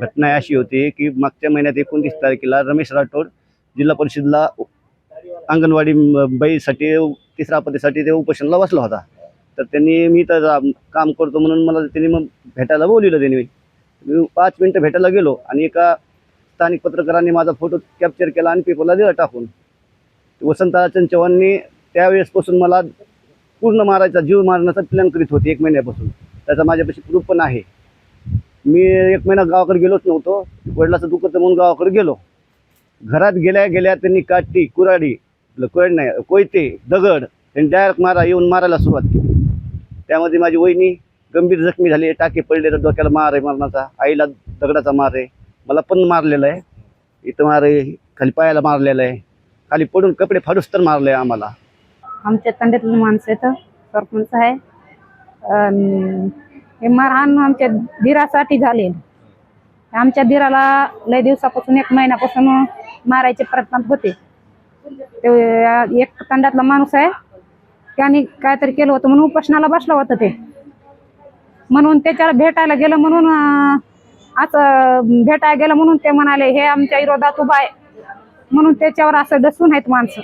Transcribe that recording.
घटना अशी होती की मागच्या महिन्यात एकोणतीस तारखेला रमेश राठोड जिल्हा परिषदला अंगणवाडी बाईसाठी तिसऱ्या पदेसाठी ते उपोषणला बसला होता. तर त्यांनी मी तर काम करतो म्हणून मला त्यांनी मग भेटायला बोलवलं त्यांनी. मी पाच मिनटं भेटायला गेलो आणि एका स्थानिक पत्रकारांनी माझा फोटो कॅप्चर केला आणि पेपरला दिला टाकून. वसंतराजन चव्हाणनी त्यावेळेसपासून मला पूर्ण मारायचा जीव मारण्याचा प्लॅन करीत होते एक महिन्यापासून. त्याचा माझ्यापाशी प्रूफ पण आहे. मी एक महिना गावाकडे गेलोच नव्हतो. वडिलाचं दुखत म्हणून गावाकडे गेलो. घरात गेल्या गेल्या त्यांनी काठी कुराडी कुराडी नाही कोयते दगड त्यांनी डायरेक्ट मारा येऊन मारायला सुरुवात केली. त्यामध्ये माझी वहिनी गंभीर जखमी झाली टाके पडले तर डोक्याला मार आहे मरणाचा आईला दगडाचा मार आहे. मला पण मारलेलं आहे. इथं मार आहे खाली पायाला मारलेलं आहे. खाली पडून कपडे फाडूस तर मारले आम्हाला. आमच्या तंड्यातली माणसं आहेत सरपंच आहे. हे मारहाण आमच्या धीरासाठी झाले. आमच्या धीराला लय दिवसापासून एक महिन्यापासून मारायचे प्रयत्न होते. ते एक तंड्यातला माणूस आहे. त्याने काहीतरी केलं होतं म्हणून उपोषणाला बसलं होतं ते. म्हणून त्याच्याला भेटायला गेलं म्हणून असं भेटायला गेलं म्हणून ते म्हणाले हे आमच्या विरोधात उभा आहे. म्हणून त्याच्यावर असं डसून आहेत माणसं.